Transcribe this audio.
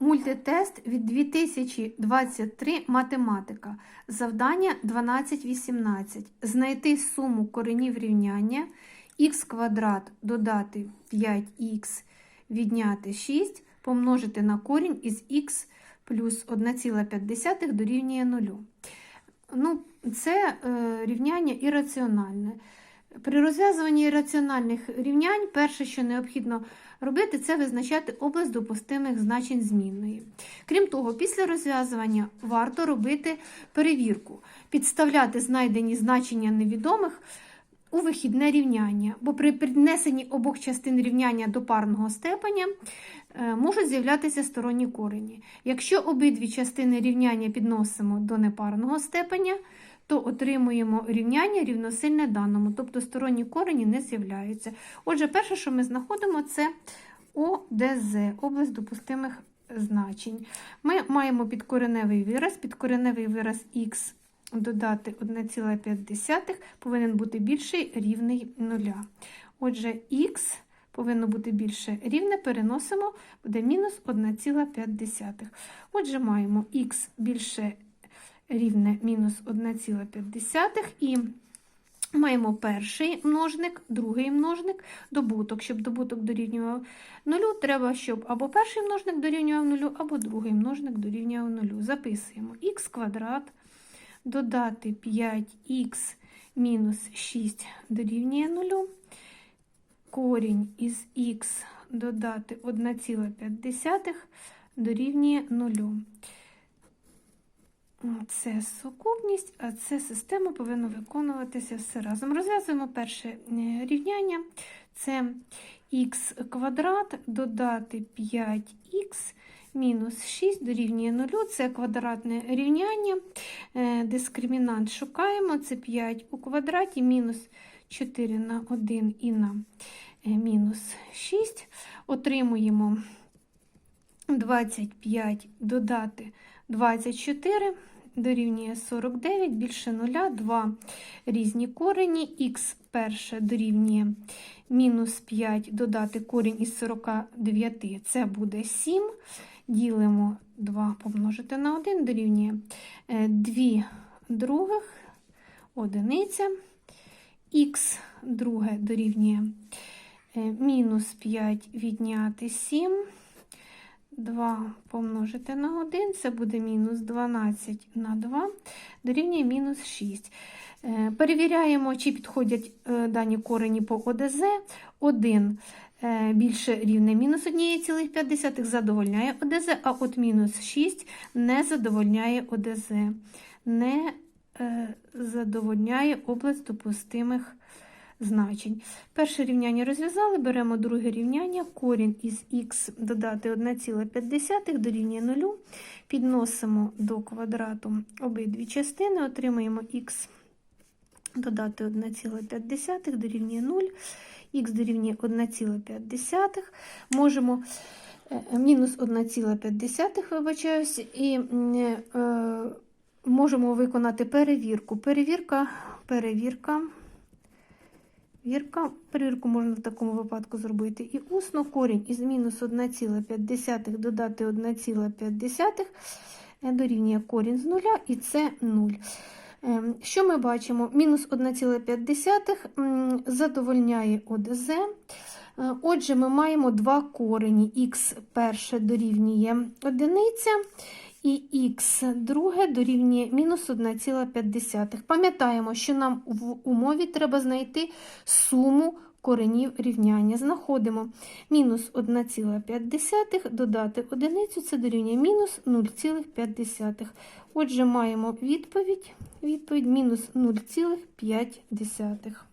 Мультитест від 2023 математика. Завдання 12.18. Знайти суму коренів рівняння х квадрат додати 5х відняти 6 помножити на корінь із х плюс 1,5 дорівнює 0. Ну, це е, рівняння ірраціональне. При розв'язуванні ірраціональних рівнянь перше, що необхідно робити, це визначати область допустимих значень змінної. Крім того, після розв'язування варто робити перевірку, підставляти знайдені значення невідомих у вихідне рівняння, бо при піднесенні обох частин рівняння до парного степеня е, можуть з'являтися сторонні корені. Якщо обидві частини рівняння підносимо до непарного степеня, то отримуємо рівняння рівносильне даному, тобто сторонні корені не з'являються. Отже, перше, що ми знаходимо, це ОДЗ, область допустимих значень. Ми маємо підкореневий вираз, підкореневий вираз х додати 1,5 повинен бути більший рівний 0. Отже, х повинно бути більше рівне, переносимо, буде мінус 1,5. Отже, маємо х більше рівне мінус 1,5 і маємо перший множник, другий множник, добуток. Щоб добуток дорівнював 0, треба, щоб або перший множник дорівнював 0, або другий множник дорівнював 0. Записуємо х квадрат додати 5х мінус 6 дорівнює 0, корінь із х додати 1,5 дорівнює 0. Це сукупність, а це система повинна виконуватися все разом. Розв'язуємо перше е, рівняння. Це х квадрат додати 5х мінус 6 дорівнює 0. Це квадратне рівняння. Е, Дискримінант шукаємо. Це 5 у квадраті мінус 4 на 1 і на е, мінус 6. Отримуємо 25 додати 24 дорівнює 49, більше 0, 2 різні корені, х перше дорівнює мінус 5 додати корінь із 49, це буде 7. Ділимо 2 помножити на 1, дорівнює 2 других, одиниця, х друге дорівнює е, мінус 5 відняти 7. 2 помножити на 1, це буде мінус 12 на 2, дорівнює мінус 6. Е, Перевіряємо, чи підходять е, дані корені по ОДЗ. 1 е, більше рівне мінус 1,5 задовольняє ОДЗ, а от мінус 6 не задовольняє ОДЗ, не задовольняє область допустимих значень. Перше рівняння розв'язали, беремо друге рівняння, корінь із х додати 1,5 дорівнює 0, підносимо до квадрату обидві частини, отримаємо х додати 1,5 дорівнює 0, х дорівнює 1,5, можемо е, мінус 1,5, вибачаюсь, і е, можемо виконати перевірку. Перевірка, перевірка. Вірка, перевірку можна в такому випадку зробити і усно. Корінь із мінус 1,5 додати 1,5 дорівнює корінь з нуля, і це 0. Ем, Що ми бачимо? Мінус 1,5 задовольняє ОДЗ. Е, Отже, ми маємо два корені. Х перше дорівнює одиниця, і х друге дорівнює мінус 1,5. Пам'ятаємо, що нам в умові треба знайти суму коренів рівняння. Знаходимо мінус 1,5 додати одиницю, це дорівнює мінус 0,5. Отже, маємо відповідь, відповідь мінус 0,5.